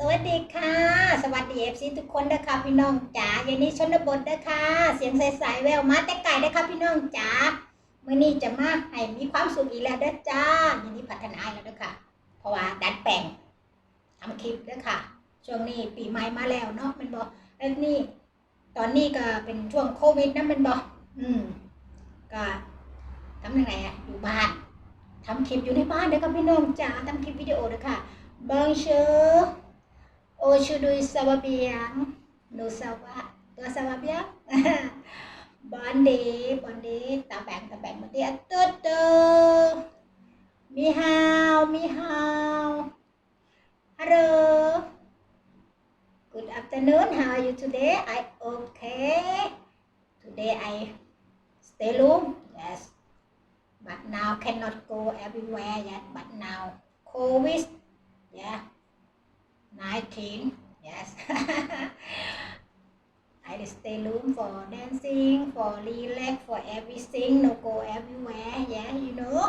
สวัสดีค่ะ สวัสดีเอฟซีทุกคนนะคะพี่น้องจ๋าอย่างนี้ชนบทนะคะเสียงใสๆแววมาแต่ไก่นะคะพี่น้องจ๋าเมื่อนี้จะมาให้มีความสุขอีกแล้วเด้จ้าอย่างนี้พัฒนาแล้วเด้อค่ะเพราะว่าดัดแปลงทำคลิปเด้อค่ะช่วงนี้ปีใหม่มาแล้วเนาะมันบอกแล้วนี่ ตอนนี้ก็เป็นช่วงโควิดนะมันบอกอืมก็ทำยังไงอะอยู่บ้านทำคลิปอยู่ในบ้านเด้อค่ะพี่น้องจ๋าทำคลิปวิดีโอเด้อค่ะบางเชอ Hoje do Sababiang, no Saba, do Sababiang. Bonde, bonde, tabang, tabang, mati atuto. Mi hao, mi hao. Hello. Good afternoon. How are you today? I okay. Today I stay room. Yes. But now cannot go everywhere yet. But now COVID. Yeah. 19 yes I stay room for dancing for relax for everything no go everywhere yeah you know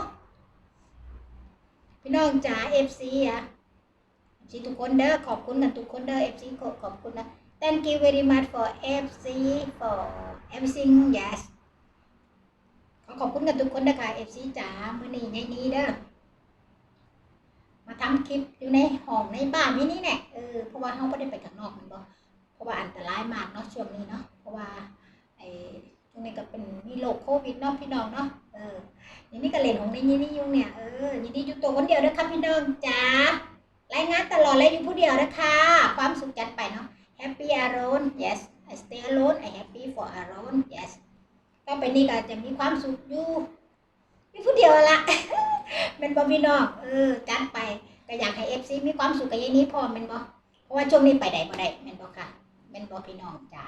พี่น้องจ๋า FC อะ FC ทุกคนเด้อขอบคุณกันทุกคนเด้อ FC ขอบขอบคุณนะ thank you very much for FC for everything yes ขอขอบคุณกันทุกคนเด้อค่ะ FC จ๋ามื้อนี้ในนี้เด้อ มาทำคลิปอยู่ในห้องในบ้านนี่นี่แหละเออเพราะว่าเขาไม่ได้ไปข้างนอกมันบ่เพราะว่าอันตรายมากเนาะช่วงนี้เนาะเพราะว่าไอ้ช่วงนี้ก็เป็นมีโรคโควิดเนาะพี่น้องเนาะเออนี่นี่ก็เล่นของในนี่นี่ยุ่งเนี่ยเออยินดีอยู่ตัวคนเดียวนะคะพี่น้องจ้ารายงานตลอดเลยอยู่ผู้เดียวนะคะความสุขจัดไปเนาะ happy alone yes I stay alone I happy for alone yes ก็ไปนี่ก็จะมีความสุขอยู่อยู่ผู้เดียวละ เป็นบอพี่น้องเออจัดไปก็อยากให้เอฟซีมีความสุขกับยายนี้พอแม่นบอเพราะว่าช่วงนี้ไปไหนบ่ได้แม่นบอค่ะแม่นบอพี่น้องจ๋า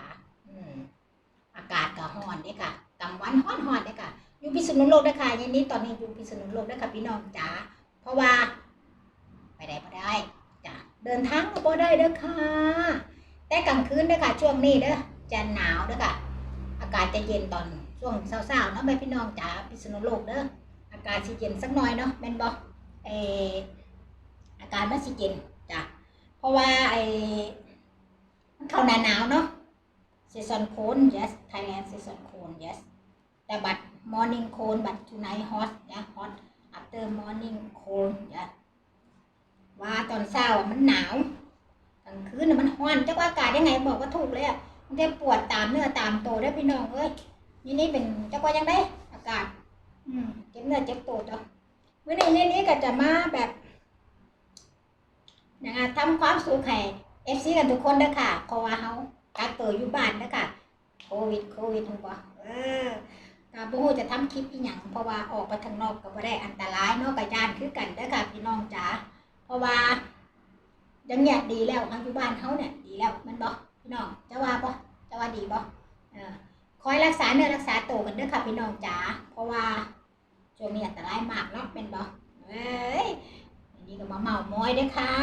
อืมอากาศก็ร้อนเด้ค่ะกลางวันร้อนร้อนเด้ค่ะอยู่พิษณุโลกเด้อค่ะยายนี้ตอนนี้อยู่พิษณุโลกเด้อค่ะพี่น้องจ๋าเพราะว่า ไปไหนบ่ได้จ้ะเดินทางก็บ่ได้เด้อค่ะ แต่กลางคืนเด้อค่ะ ช่วงนี้เด้อจะหนาวเด้อค่ะ อากาศจะเย็นตอนช่วงเช้าๆเนาะแม่พี่น้องจ๋าพิษณุโลกเด้อากาศสิเย็นสักหน่อยเนาะแม่นบ่เอออากาศมันสิเย็นจ้ะเพราะว่าไอ้มันเข้าหน้าหนาวเนาะซีซันโคน yes Thailand season cold yes แต่บัด morning cold บัด tonight hot นะ hot after morning cold yes ว่าตอนเช้าอะมันหนาวกลางคืนน่ะมันร้อนจักว่าอากาศยังไงบอกว่าถูกเลยอะมันจะปวดตามเนื้อตามตัวได้พี่น้องเอ้ยนี่นี่เป็นจักว่ายังไงอากาศ เจ็บเนื้อเจ็บตัวจ้ะวันนี้นี่นี่ก็จะมาแบบนะคะทำความสุขให้เอฟซีกันทุกคนเด้อค่ะเพราะว่าเขากักตัวอยู่บ้านเด้อค่ะโควิดโควิดถูกปะเออกับโบจะทำคลิปอีหยังเพราะว่าออกไปข้างนอกก็บ่ได้อันตรายนาะกับยานคือกันเด้อค่ะพี่น้องจ๋าเพราะว่ายังเนี่ยดีแล้วทางอยู่บ้านเขาเนี่ยดีแล้วมันบ่พี่น้องจะว่าบ่จะว่าดีบ่เออคอยรักษาเนื้อรักษาตัวกันเด้อค่ะพี่น้องจ๋าเพราะว่า ช่วงนี้อันตรายมากเนาะเป็นบ่เอ้ยอันนี้ก็มาเมามอยเด้อค่ะ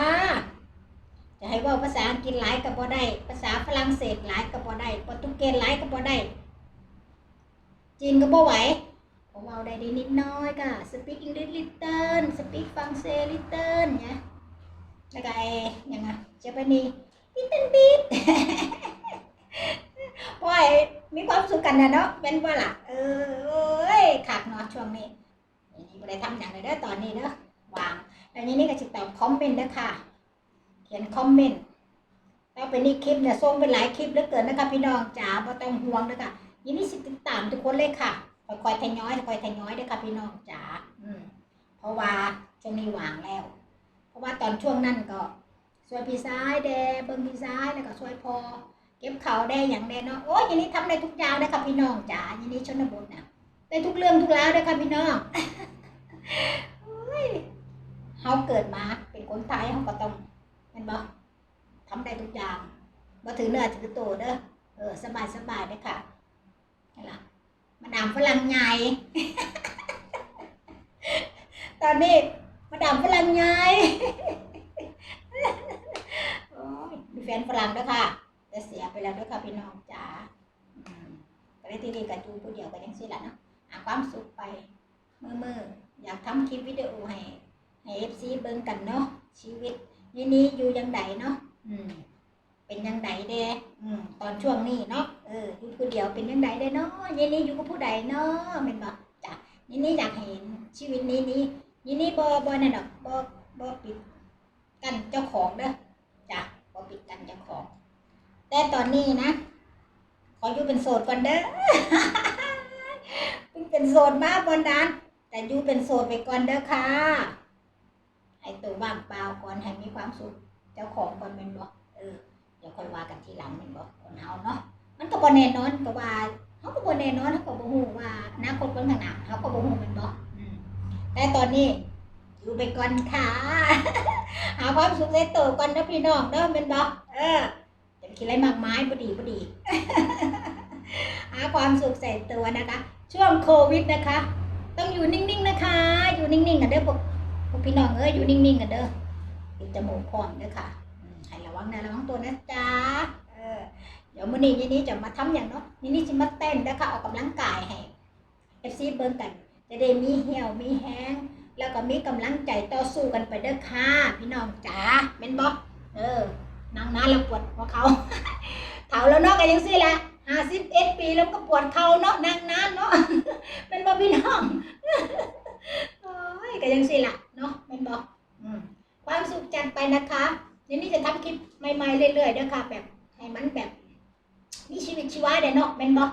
จะให้ว่าภาษาอังกฤษหลายก็บ่ได้ ภาษาฝรั่งเศสหลายก็บ่ได้โปรตุเกสหลายก็บ่ได้ จีนก็บ่ไหวผมเอาได้นิดน้อยก็ speak English little speak ฝรั่งเศส little เนี่ยแล้วก็ไอ้ยังไง Japanese little bit เพราะไอ้มีความสุขกันนะเนาะเป็นว่าล่ะเออเอ้ยขากเนาะช่วงนี้ ไม่ได้ทำอย่างไรเด้อตอนนี้เด้อวางแล้วนี้นี่ก็จะตอบคอมเมนต์เด้อค่ะเขียนคอมเมนต์แล้วไปนี่คลิปเนี่ยส่งไปหลายคลิปเหลือเกินนะคะพี่น้องจ๋าบ่ต้องห่วงเด้อค่ะยินดีสิติดตามทุกคนเลยค่ะคอยๆทยอยคอยๆทยอยเด้อค่ะพี่น้องจ๋าอืมเพราะว่าช่วงนี้วางแล้ว เพราะว่าตอนช่วงนั้นก็ช่วยพี่ซ้ายแดเบิ่งพี่ซ้ายแล้วก็ช่วยพอเก็บเขาได้อย่างแน่เนอนโอ้ยยินดีทำได้ทุกอย่างเลยค่ะพี่น้องจ๋ายินดีชนบทนะได้ทุกเรื่องทุกราวเลยค่ะพี่น้อง เขาเกิดมาเป็นคนไทยเขาก็ต้องเห็นบ่ทำได้ทุกอย่างบ่ถือเนื้อถือตัวเด้อเออสบายสบายเด้อค่ะนี่ล่ะมาดามฝรั่งใหญ่ตอนนี้มาดามฝรั่งใหญ่โอ้ยมีแฟนฝรั่งด้วยค่ะจะเสียไปแล้วด้วยค่ะพี่น้องจ๋าก็ได้ที่นี่กับจูผู้เดียวกันยังสิละเนาะหาความสุขไปมือมือๆ อยากทำคลิปวิดีโอให้ให้เอฟซีเบิ่งกันเนาะชีวิตนี่นี้อยู่ยังไงเนาะอืม เป็นยังไงเด้อืมตอนช่วงนี้เนาะเอออยู่ผู้เดียวเป็นยังไงเด้เนาะยินนี่อยู่กับผู้ใดเนาะเป็นบ่จ้ะยินนี่อยากเห็นชีวิตนี้นี่ยินนี่บ่บ่นั่นดอกบ่บ่ปิดกันเจ้าของเด้อจ้ะบ่ปิดกันเจ้าของ แต่ตอนนี้นะขออยู่เป็นโสดก่อนเด้อเพิ่งเป็นโสดมาบนดาน แต่ยูเป็นโสดไปก่อนเด้อค่ะ ให้ตัวว่างเปล่าก่อนให้มีความสุข เจ้าของก่อนเป็นบ่เออเดี๋ยวค่อยว่ากันทีหลังเป็นบ่คนเฮาเนาะ มันก็บ่แน่นอนก็ว่าเฮาก็บ่แน่นอนเฮาก็บ่ฮู้ว่าอนาคตเบิ่งข้างหน้าเฮาก็บ่ฮู้แม่นบอืมแต่ตอนนี้อยู่ไปก่อนค่ะ หาความสุขในตัวก่อนนะพี่น้องเด้อแม่นบ่เออจะคิดอะไรมากมายบ่ดีบ่ดี หาความสุขใส่ตัวนะคะ ช่วงโควิดนะคะ ต้องอยู่นิ่งๆนะคะ อยู่นิ่งๆกันเด้อพวกพวกพี่น้องเอ้ยอยู่นิ่งๆกันเด้อปิดจมูกพร้อมเด้อค่ะให้ระวังนะระวังตัวนะจ๊ะเออเดี๋ยวมื้อนี้ยายนี้จะมาทำอย่างเนาะยายนี้จะมาเต้นนะคะออกกำลังกายให้ FC เบิ่งกันจะได้มีเหี่ยวมีแห้งแล้วก็มีกำลังใจต่อสู้กันไปเด้อค่ะ พี่น้องจ๋าแม่นบ่เออนั่งนานแล้วปวดหัวเขาเฒ่าแล้วเนาะก็ยังซี่แหละ51ปีแล้วก็ปวดเข่าเนาะนั่งนานเนาะแม่นบ่พี่น้องโอ้ยก็ยังซี่ล่ะเนาะแม่นบ่อืมความสุขจัดไปนะคะเดี๋ยวนี้จะทำคลิปใหม่ๆเรื่อยๆด้อค่ะ แบบให้มันแบบมีชีวิตชีวาเด้เนาะแม่นบ่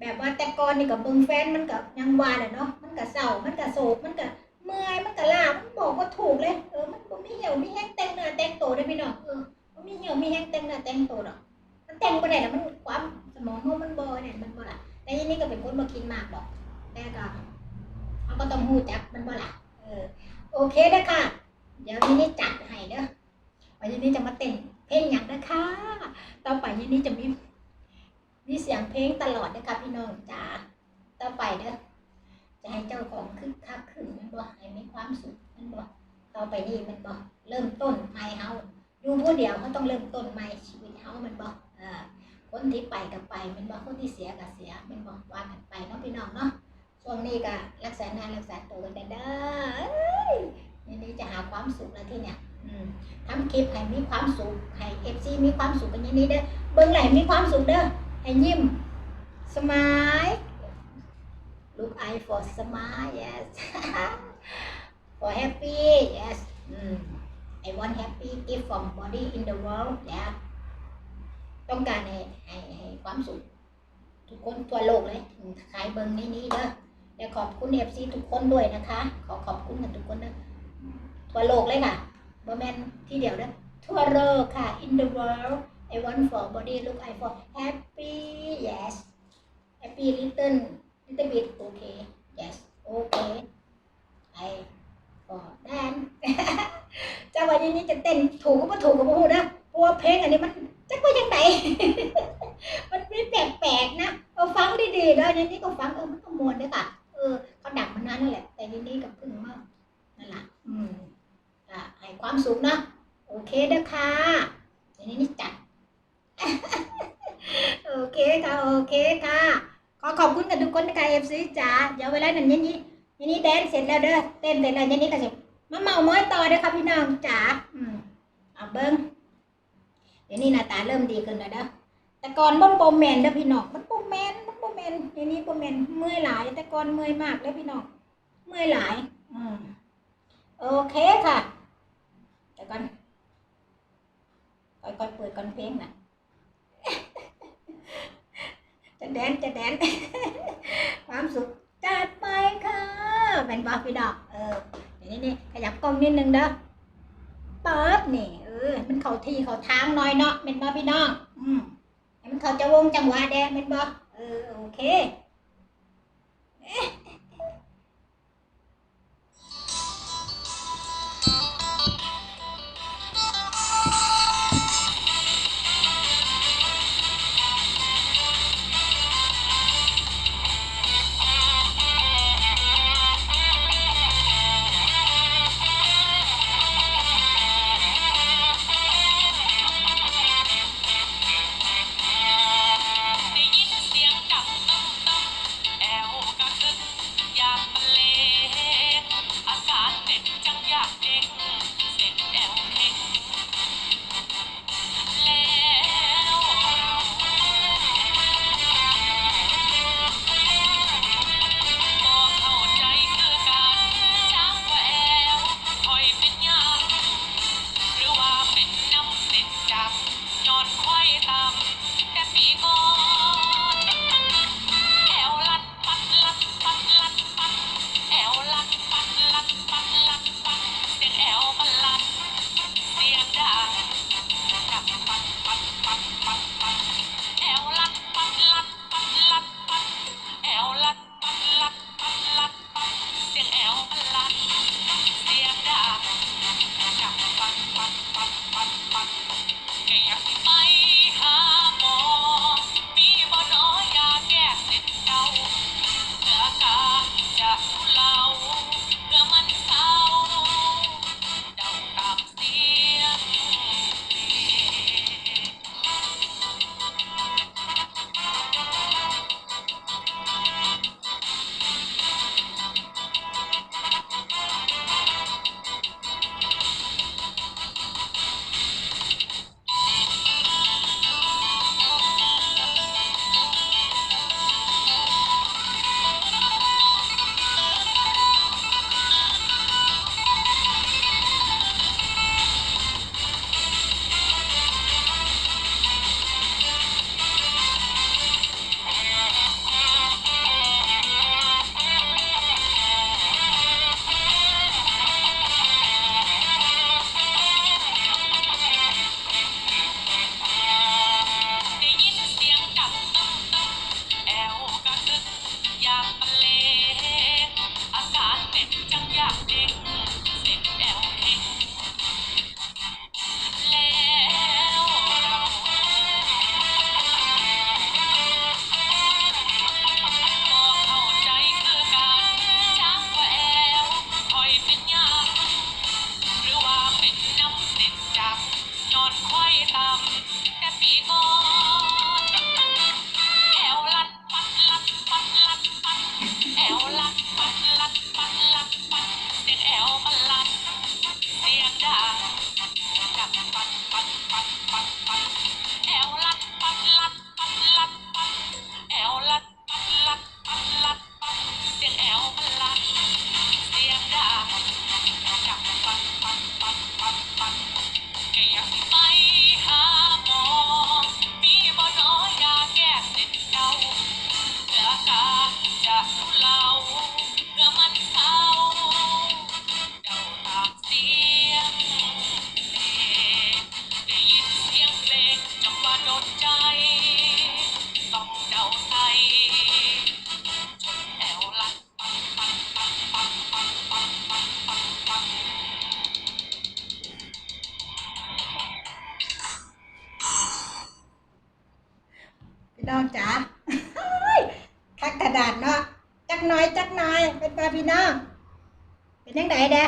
แบบว่าแต่ก่อนนี่ก็เบิ่งแฟนมันก็ยังวาแหละเนาะมันก็เศร้ามันก็โศกมันก็เมื่อยมันก็ล้ามันบอกว่าถูกเลยเออมันบ่มีเหี่ยวมีแห้งแต่งเนื้อแต่งตัวได้อพี่น้องเออบ่มีเหี่ยวมีแห้งแต่งเนื้อแต่งตัวดอกมันแต่งบ่ได้แล้วมันความ สมองมันมันบ่เนี่ยมันบ่ละแต่ทีนี้ก็เป็นคนบ่กินมากดอกแต่ก็เขาก็ต้องฮู้จักมันบ่ละเออโอเคเด้อค่ะ เดี๋ยวทีนี้จัดให้เด้อวันนี้จะมาเต้นเพลงหยังนะคะต่อไปทีนี้จะมีมีเสียงเพลงตลอดนะคะพี่น้องจ๋าต่อไปเด้อจะให้เจ้าของคึกคักขึ้นมันบ่ให้มีความสุขมันบ่ต่อไปนี้แมันบ่เริ่มต้นใหม่เฮาอยู่ผู้เดียวเขาต้องเริ่มต้นใหม่ชีวิตเฮามันบ่เออ คนที่ไปก็ไปมันบ่คนที่เสียก็เสียมันบ่ว่ากันไปเนาะพี่น้องเนาะช่วงนี้ก็รักษาหน้ารักษาตัวกันเด้นี่นี่จะหาความสุขแล้วที่เนี่ยทำคลิปให้มีความสุขให้ FC มีความสุขกันอย่างนี้เด้อเบิ่งไหลมีความสุขเด้อให้ยิ้มสมาย Look eye for smile, yes. for happy, yes. Mm. I want happy gift from body in the world, yeah. ต้องการให้ให้ให้ความสุขทุกคนทั่วโลกเลยขายเบิงในนี้เด้อและขอบคุณเอฟซีทุกคนด้วยนะคะ ขอขอบคุณกันทุกคนนะทั่วโลกเลยค่ะบ่แมนที่เดียวเด้อทั่วโลกค่ะ in the world I want for body look I for happy yes happy little little bit okay yes okay I for dan จะว่าอย่างนี้จะเต้นถูกก็ไม่ถูกก็ไม่รู้นะเพราะ ว่าเพลงอันนี้มันจักว่ายังไงมันไมีแปลกๆนะเออฟังดีๆแล้วอย่างนี้ก็ฟังเออมันก็มวนด้วยค่ะเออเขาดังมานานนั่นแหละ แต่ทีนี้ก็เพิ่งมานั่นแหละอืมอะให้ความสุขนะโอเคเด้อค่ะเดี๋ยวนี้นี่จัดโอเคค่ะโอเคค่ะขอขอบคุณกับทุกคนนะคะเอฟซีจ๋าเดี๋ยวเวลานั้นยันนี้ยันนี้แดนเสร็จแล้วเด้อเต้นเสร็จแล้วยันนี้ก็จะมาเมาเม้อยต่อเด้อค่ะพี่น้องจ๋าอืมเอาเบิ้ง เดี๋ยวนี้หน้าตาเริ่มดีขึ้นแล้วเด้อแต่ก่อนบนโปรแมนเด้อพี่น้องมันโปรแมนมันโปรแมนเดี๋ยวนี้โปรแมนเมื่อยหลาย แต่ก่อนเมื่อยมากเลยพี่น้องเมื่อยหลายอืมโอเคค่ะเดี๋ยวก่อนค่อยๆเปิดก่อนเพลงนะจะแดนจะแดนความสุขจัดไปค่ะเป็นบอพี่ดอกเออเดี๋ยวนี้นี่ขยับกล้องนิดนึงเด้อ ปั๊บนี่เออมันเขาทีเขาทางน้อยเนาะเป็นบอพี่น้องอืมมันเขาจะวงจังหวะแดงเป็นบอเออโอเคเอ๊ะ เนปลาพี่น้องเป็นยังไงเด้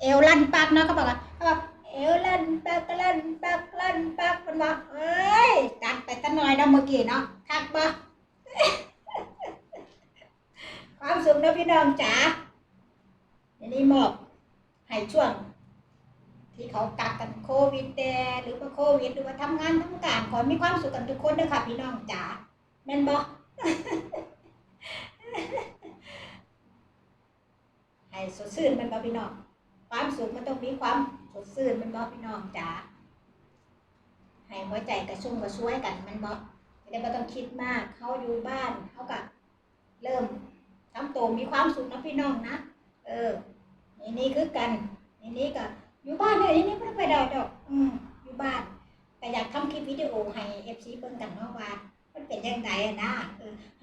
เอวลั่นปักเนาะเขาบอกว่าเขาบอกเอวลั่นปักลั่นปักลั่นปักมันบอกเอ้ยจัดไปตั้งหน่อยเนาะเมื่อกี้เนาะคักปะความสุขนะพี่น้องจ๋าอันนี้มอบให้ช่วง ที่เขากักกันโควิดแดหรือว่าโควิดหรือว่าทำงานทำการขอให้มีความสุขกันทุกคนนะคะพี่น้องจ๋าแม่นบอ ให้สดชื่นมันบอพี่น้องความสุขมันต้องมีความสดชื่นมันบอพี่น้องจ๋าให้หัวใจกระชุ่มกระชวยกันมันบอไม่ได้บ่ต้องคิดมากเขาอยู่บ้านเขาก็เริ่มทำตัวมีความสุขนะพี่น้องนะเอออันนี้คือกันอันนี้ก็อยู่บ้านเลยนี่ไม่ได้ไปดอกดอก อืมอยู่บ้านแต่อยากทำคลิปวิดีโอให้เอฟซีเบิ่งกันเนาะว่ามันเป็นยังไงนะ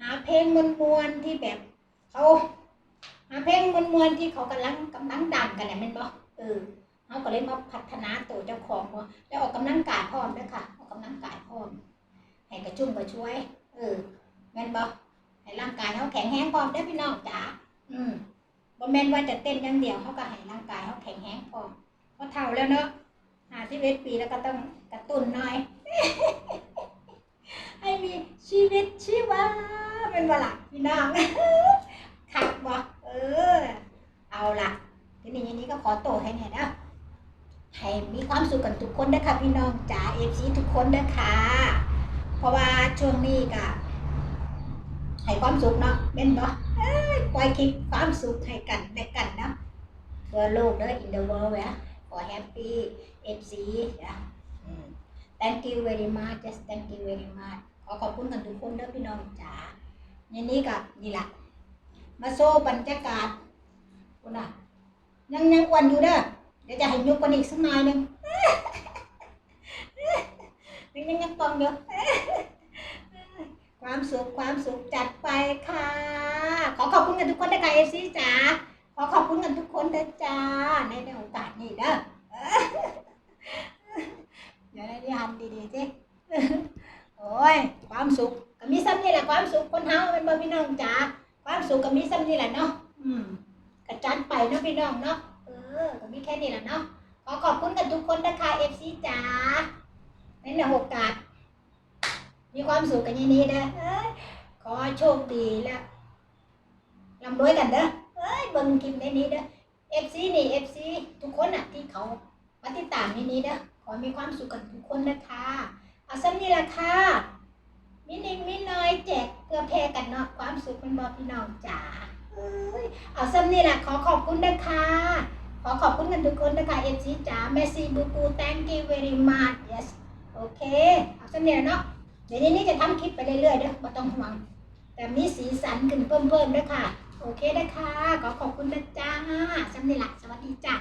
หาเพลงมวนๆที่แบบเขา หาเพลงมวนๆที่เขากำลังกำลังดังกันแหละแม่นบ่เออเขาก็เลยมาพัฒนาตัวเจ้าของว่าแล้วออกกำลังกายพร้อมด้วยค่ะออกกำลังกายพร้อมให้กระชุ่มกระชวย เออแม่นบ่ให้ร่างกายเขาแข็งแรงพร้อมได้พี่น้องจ๋าอืมบ่แม่นว่าจะเต้นอย่างเดียวเขาก็ให้ร่างกายเขาแข็งแรงพร้อมเพอเท่าแล้วเนาะหาที่เวทปีแล้วก็ต้องกระตุ้นหน่อยให้มีชีวิตชีวาเป็นวละพี่น้องขัดบ่ เออ เอาละทีนี้อย่างนี้ก็ขอโตให้เนี่ยนะให้มีความสุขกันทุกคนนะคะพี่น้องจ๋าเอฟซีทุกคนนะคะเพราะว่าช่วงนี้ก็ให้ความสุขเนาะเป็นบ่เอ้ยปล่อยคลิปความสุขให้กันและกันเนาะทั่วโลกเด้อ in the world เว้ยขอ happy FC จ้ะอืม thank you very much just thank you very much ขอขอบคุณกันทุกคนเด้อพี่น้องจ๋านี่นี่กับนี่ล่ะ มาโซ่บรรยากาศคุณน่ะยังยังอ้วนอยู่เด้อเดี๋ยวจะให้ยุกกันอีกสักหน่อยหนึงยังยังยังปองอยู่ความสุขความสุขจัดไปค่ะ ขอขอบคุณกันทุกคนนะคะเอฟซีจ๋าขอขอบคุณกันทุกคนนะจ้าในในโอกาสนี้เด้อเดี๋ยวได้ที่หาานดีๆสิโอ้ยความสุขก็มีซ้ำนี่แหละความสุขคนเฮาเป็นบ่พี่น้องจ๋า ความสุขก็มีซ้ำนี่แหละเนาะอืมกระจัดไปเนาะพี่น้องเนาะเออก็มีแค่นี้แหละเนาะขอขอบคุณกันทุกคนนะคะ FC จ๋าในโอกาส มีความสุขกันอย่นี้นะเอ้ยขอโชคดีแล้วร่ำรวยกันเด้อเอ้ยเบิ่งคลิปในนี้เด้อ FC นี่ FC ทุกคนอะที่เขามาติดตามในนี้เด้อขอให้มีความสุขกันทุกคนนะคะเอาซ้ำนี่แหละค่ะ มินิมิน้อยแจกเพื่อแพร่กันเนาะความสุขเป็นบอกพี่น้องจ๋าเอ้ยเอาซ้ำนี่แหละขอขอบคุณนะคะ ขอขอบคุณกันทุกคนนะคะ FC จ๋า Messi บูปู thank you very much yes โอเค เอาซ้ำนี่แหละเนาะเดี๋ยวนี้จะทำคลิปไปเรื่อยๆเด้อไม่ต้องห่วงแต่มีสีสันขึ้นเพิ่มๆด้วยค่ะ โอเคนะคะขอขอบคุณนะจ้าสำนีละสวัสดีจ้า